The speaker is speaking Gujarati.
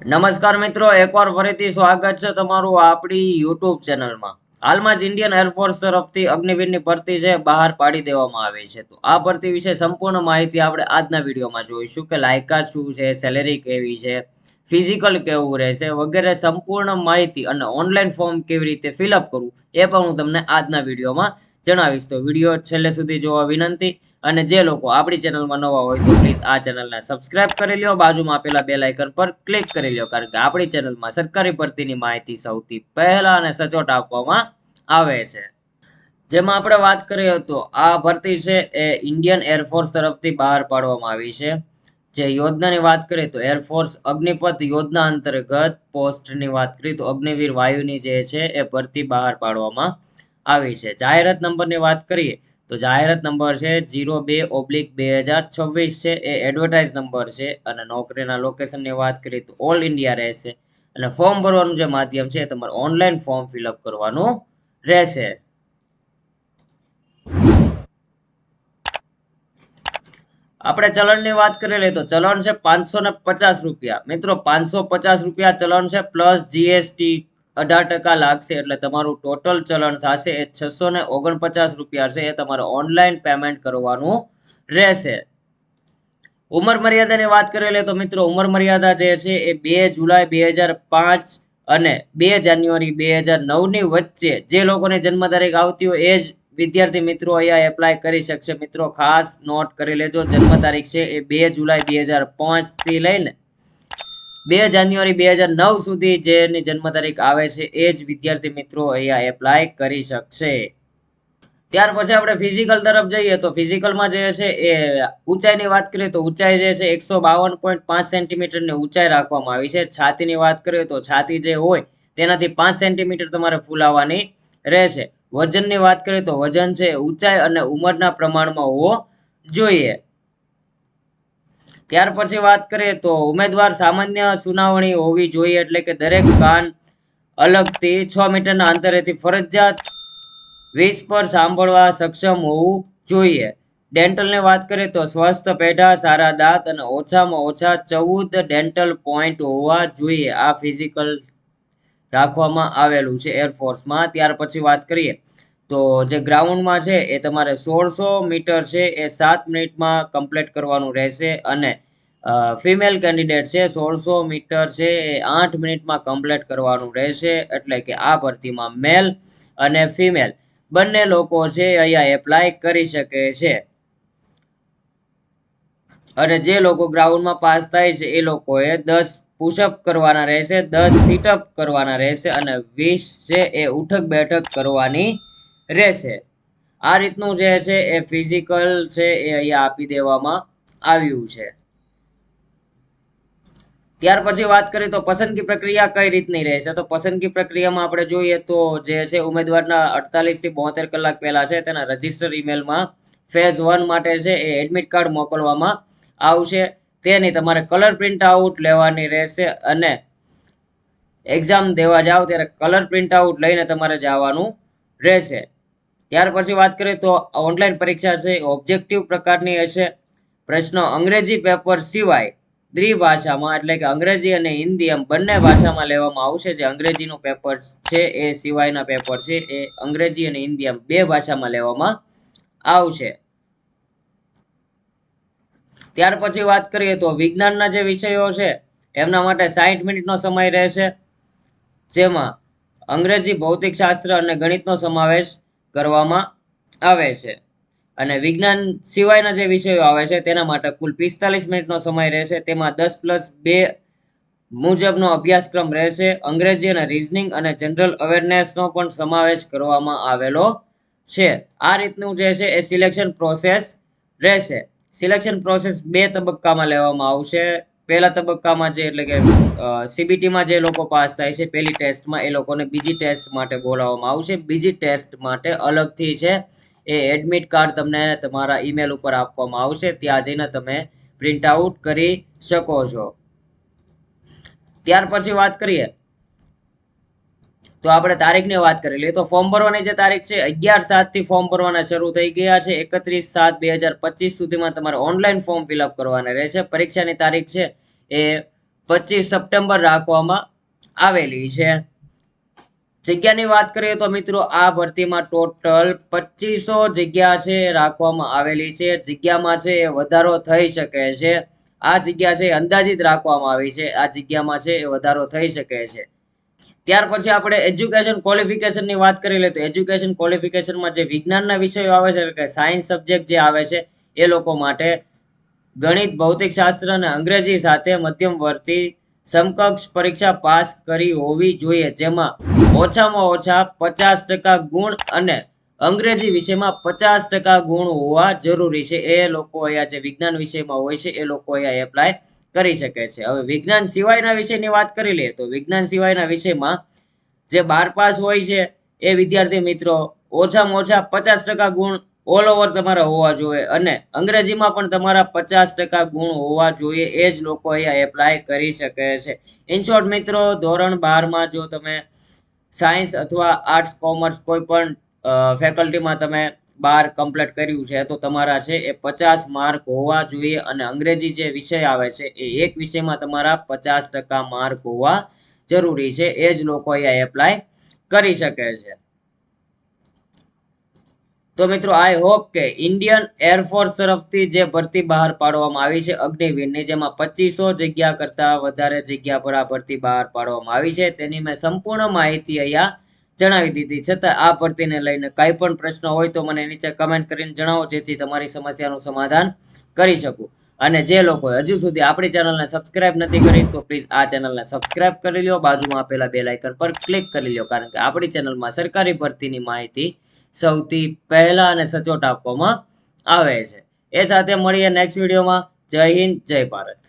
નમસ્કાર મિત્રો, એકવાર ફરીથી સ્વાગત છે તમારું આપણી યુટ્યુબ ચેનલમાં. હાલમાં જ ઇન્ડિયન એરફોર્સ તરફથી અગ્નિવીરની ભરતી છે, બહાર પાડી દેવામાં આવી છે. તો આ ભરતી વિશે સંપૂર્ણ માહિતી આપણે આજના વિડીયોમાં જોઈશું કે લાયકાત શું છે સેલેરી કેવી છે ફિઝિકલ કેવું રહેશે વગેરે સંપૂર્ણ માહિતી અને ઓનલાઈન ફોર્મ કેવી રીતે ફિલઅપ કરવું એ પણ હું તમને આજના વિડીયોમાં જણાવીશ. તો વીડિયો છેલ્લે સુધી જોવા વિનંતી અને જે લોકો આપણી ચેનલમાં નવા હોય તો પ્લીઝ આ ચેનલને સબસ્ક્રાઇબ કરી લ્યો. બાજુમાં આપેલા બે લાઇકન પર ક્લિક કરી લ્યો, કારણ કે આપણી ચેનલમાં સરકારી ભરતીની માહિતી સૌથી પહેલા અને સચોટ આપવામાં આવે છે. જેમાં આપણે વાત કરીએ તો આ ભરતી છે એ ઇન્ડિયન એરફોર્સ તરફથી બહાર પાડવામાં આવી છે. જે યોજનાની વાત કરીએ તો એરફોર્સ અગ્નિપથ યોજના અંતર્ગત પોસ્ટની વાત કરીએ તો અગ્નિવીર વાયુની જે છે એ ભરતી બહાર પાડવામાં આવી છે. જાહેરાત નંબરની વાત કરીએ તો જાહેરાત નંબર છે જીરો બે ઓબ્લિક બે હજાર છવ્વીસ છે. એ એડવર્ટાઇઝ નંબર છે અને નોકરીના લોકેશનની વાત કરીએ તો ઓલ ઇન્ડિયા રહેશે. અને ફોર્મ ભરવાનું જે માધ્યમ છે તમારે ઓનલાઈન ફોર્મ ફિલઅપ કરવાનું રહેશે. આપણે ચલણની વાત કરી લઈએ તો ચલણ છે પાંચસો ને પચાસ રૂપિયા. મિત્રો, પાંચસો પચાસ રૂપિયા ચલણ છે પ્લસ જીએસટી અઢાર ટકા લાગશે એટલે તમારું ટોટલ ચલણ થશે એ છસો ને ઓગણપચાસ રૂપિયા છે, એ તમારે ઓનલાઈન પેમેન્ટ કરવાનું રહેશે. ઉંમર મર્યાદાની વાત કરી લે તો મિત્રો, ઉંમર મર્યાદા જે છે એ બે જુલાઈ બે હજાર પાંચ અને બે જાન્યુઆરી બે હજાર નવની વચ્ચે જે લોકોની જન્મ તારીખ આવતી હોય એ જ વિદ્યાર્થી મિત્રો અહીંયા એપ્લાય કરી શકશે. મિત્રો, ખાસ નોટ કરી લેજો, જન્મ તારીખ છે એ બે જુલાઈ બે હજાર પાંચથી લઈને બે જાન્યુઆરી બે હજાર નવ સુધી જેની જન્મ તારીખ આવે છે, એ જ વિદ્યાર્થી મિત્રો અહીંયા એપ્લાય કરી શકશે. ત્યાર પછી આપણે ફિઝિકલ તરફ જઈએ તો ફિઝિકલમાં જે છે, એ ઊંચાઈની વાત કરીએ તો ઊંચાઈ જે છે, એકસો બાવન પોઈન્ટ પાંચ સેન્ટીમીટરની ઊંચાઈ રાખવામાં આવી છે. છાતીની વાત કરીએ તો છાતી જે હોય, તેનાથી પાંચ સેન્ટીમીટર તમારે ફૂલાવવાની રહેશે. વજનની વાત કરીએ તો વજન છે, ઊંચાઈ અને ઉંમરના પ્રમાણમાં હોવો જોઈએ. ત્યાર પછી વાત કરીએ તો ઉમેદવાર સામાન્ય સુનાવણી હોવી જોઈએ એટલે કે દરેક કાન અલગથી છ મીટરના અંતરેથી ફરજિયાત વીસ પર સાંભળવા સક્ષમ હોવું જોઈએ. ડેન્ટલની વાત કરીએ તો સ્વસ્થ પેઢા, સારા દાંત અને ઓછામાં ઓછા ચૌદ ડેન્ટલ પોઈન્ટ હોવા જોઈએ. આ ફિઝિકલ રાખવામાં આવેલું છે એરફોર્સમાં. ત્યાર પછી વાત કરીએ તો જે ગ્રાઉન્ડમાં છે એ તમારે સોળસો મીટર છે, એ સાત મિનિટમાં કમ્પ્લીટ કરવાનું રહેશે અને ફિમેલ કેન્ડિડેટ છે સોળસો મીટર છે એ આઠ મિનિટમાં કમ્પ્લીટ કરવાનું રહેશે, એટલે કે આ ભરતીમાં મેલ અને ફિમેલ. બંને લોકો છે અહીંયા એપ્લાય કરી શકે છે. અને જે લોકો ગ્રાઉન્ડમાં પાસ થાય છે એ લોકોએ દસ પુશઅપ કરવાના રહેશે, દસ સીટઅપ કરવાના રહેશે અને વીસ છે એ ઉઠક બેઠક કરવાની રહેશે. આ રીતનું જે છે એ ફિઝિકલ છે એ અહીંયા આપી દેવામાં આવ્યું છે. ત્યાર પછી વાત કરીએ તો પસંદગી પ્રક્રિયા કઈ રીતની રહેશે? તો પસંદગી પ્રક્રિયામાં આપણે જોઈએ તો જે છે ઉમેદવારના અડતાલીસથી બોતેર કલાક પહેલા છે તેના રજિસ્ટર ઈમેલમાં ફેઝ વન માટે છે એ એડમિટ કાર્ડ મોકલવામાં આવશે. તેની તમારે કલર પ્રિન્ટ આઉટ લેવાની રહેશે અને એક્ઝામ દેવા જાઓ ત્યારે કલર પ્રિન્ટ આઉટ લઈને તમારે જવાનું રહેશે. ત્યાર પછી વાત કરીએ તો ઓનલાઈન પરીક્ષા છે ઓબ્જેક્ટિવ પ્રકારની હશે. પ્રશ્નો અંગ્રેજી પેપર સિવાય દ્વિભાષામાં એટલે કે અંગ્રેજી અને હિન્દી એમ બંને ભાષામાં લેવામાં આવશે. જે અંગ્રેજીનું પેપર છે એ સિવાયના પેપર છે, એ અંગ્રેજી અને હિન્દી એમ બે ભાષામાં લેવામાં આવશે. ત્યાર પછી વાત કરીએ તો વિજ્ઞાનના જે વિષયો છે, એમના માટે સાહીઠ મિનિટનો સમય રહેશે. જેમાં અંગ્રેજી ભૌતિક શાસ્ત્ર અને ગણિતનો સમાવેશ કરવામાં આવે છે. અને વિજ્ઞાન સિવાયના જે વિષયો આવે છે, તેના માટે કુલ પિસ્તાલીસ મિનિટનો સમય રહેશે. તેમાં દસ પ્લસ બે મુજબનો અભ્યાસક્રમ રહેશે. અંગ્રેજી અને રિઝનિંગ અને જનરલ અવેરનેસનો પણ સમાવેશ કરવામાં આવેલો છે. આ રીતનું જે છે, એ સિલેક્શન પ્રોસેસ રહેશે. સિલેક્શન પ્રોસેસ બે તબક્કામાં લેવામાં આવશે. પહેલા તબક્કામાં જે એટલે કે સીબીટીમાં જે લોકો પાસ થાય છે, પહેલી ટેસ્ટમાં એ લોકોને બીજી ટેસ્ટ માટે બોલાવવામાં આવશે. બીજી ટેસ્ટ માટે અલગથી છે એ એડમિટ કાર્ડ તમને તમારા ઈમેલ ઉપર આપવામાં આવશે. ત્યાં જઈને તમે પ્રિન્ટ આઉટ કરી શકો છો. ત્યાર પછી વાત કરીએ. તો આપણે તારીખની વાત કરી લઈએ. તો ફોર્મ ભરવાની જે તારીખ છે, અગિયાર સાતથી ફોર્મ ભરવાના શરૂ થઈ ગયા છે. એકત્રીસ સાત બે હજાર પચીસ સુધીમાં તમારે ઓનલાઈન ફોર્મ ફિલઅપ કરવાના રહેશે. પરીક્ષાની તારીખ છે એ પચીસ સપ્ટેમ્બર રાખવામાં આવેલી છે. જગ્યાની વાત કરીએ તો મિત્રો આ ભરતીમાં ટોટલ પચીસો જગ્યા છે રાખવામાં આવેલી છે. જગ્યામાં છે વધારો થઈ શકે છે. આ જગ્યા છે અંદાજિત રાખવામાં આવી છે. આ જગ્યામાં છે એ વધારો થઈ શકે છે. ત્યાર પછી આપણે એજ્યુકેશન ક્વોલિફિકેશનની વાત કરી લઈએ તો એજ્યુકેશન ક્વોલિફિકેશનમાં જે વિજ્ઞાનના વિષયો આવે છે કે સાયન્સ સબ્જેક્ટ જે આવે છે, એ લોકો માટે ગણિત ભૌતિક શાસ્ત્ર અને અંગ્રેજી સાથે મધ્યમ વર્તી સમકક્ષ પરીક્ષા પાસ કરી હોવી જોઈએ, જેમાં ઓછામાં ઓછા પચાસ ટકા ગુણ અને અંગ્રેજી વિષયમાં પચાસ ટકા ગુણ હોવા જરૂરી છે. એ લોકો અહીંયા જે વિજ્ઞાન વિષયમાં હોય છે, એ લોકો અહીંયા એપ્લાય કરી શકે છે. હવે વિજ્ઞાન સિવાયના વિષયની વાત કરી લઈએ તો વિજ્ઞાન સિવાયના વિષયમાં જે બાર પાસ હોય છે, એ વિદ્યાર્થી મિત્રો ઓછામાં ઓછા પચાસ ટકા ગુણ ઓલ ઓવર તમારા હોવા જોઈએ. અને અંગ્રેજીમાં પણ તમારા પચાસ ટકા ગુણ હોવા જોઈએ. એ જ લોકો અહીંયા એપ્લાય કરી શકે છે. ઇન શોર્ટ મિત્રો, ધોરણ બારમાં જો તમે સાયન્સ અથવા આર્ટ્સ કોમર્સ કોઈ પણ ફેકલ્ટીમાં તમે બાર કમ્પ્લીટ કર્યું છે, તો તમારા છે એ પચાસ માર્ક હોવા જોઈએ અને અંગ્રેજી જે વિષય આવે છે એ એક વિષયમાં તમારા પચાસ ટકા માર્ક હોવા જરૂરી છે. એ જ લોકો અહીંયા એપ્લાય કરી શકે છે. તો મિત્રો આઈ હોપ કે ઇન્ડિયન એરફોર્સ તરફથી જે ભરતી બહાર પાડવામાં આવી છે, અગ્નિવીરની, જેમાં પચીસો જગ્યા કરતાં વધારે જગ્યા પર આ ભરતી બહાર પાડવામાં આવી છે, તેની મેં સંપૂર્ણ માહિતી અહીંયા જણાવી દીધી. છતાં આ ભરતીને લઈને કાંઈ પણ પ્રશ્ન હોય તો મને નીચે કમેન્ટ કરીને જણાવો, જેથી તમારી સમસ્યાનું સમાધાન કરી શકું. અને જે લોકો હજુ સુધી આપણી ચેનલને સબસ્ક્રાઇબ નથી કરી, તો પ્લીઝ આ ચેનલને સબસ્ક્રાઇબ કરી લો બાજુમાં આપેલા બે લાઇકન પર ક્લિક કરી લો કારણ કે આપણી ચેનલમાં સરકારી ભરતીની માહિતી સૌથી પહેલા અને સચોટ આપવામાં આવે છે. એ સાથે મળીએ નેક્સ્ટ વિડીયોમાં જય હિન્દ, જય ભારત.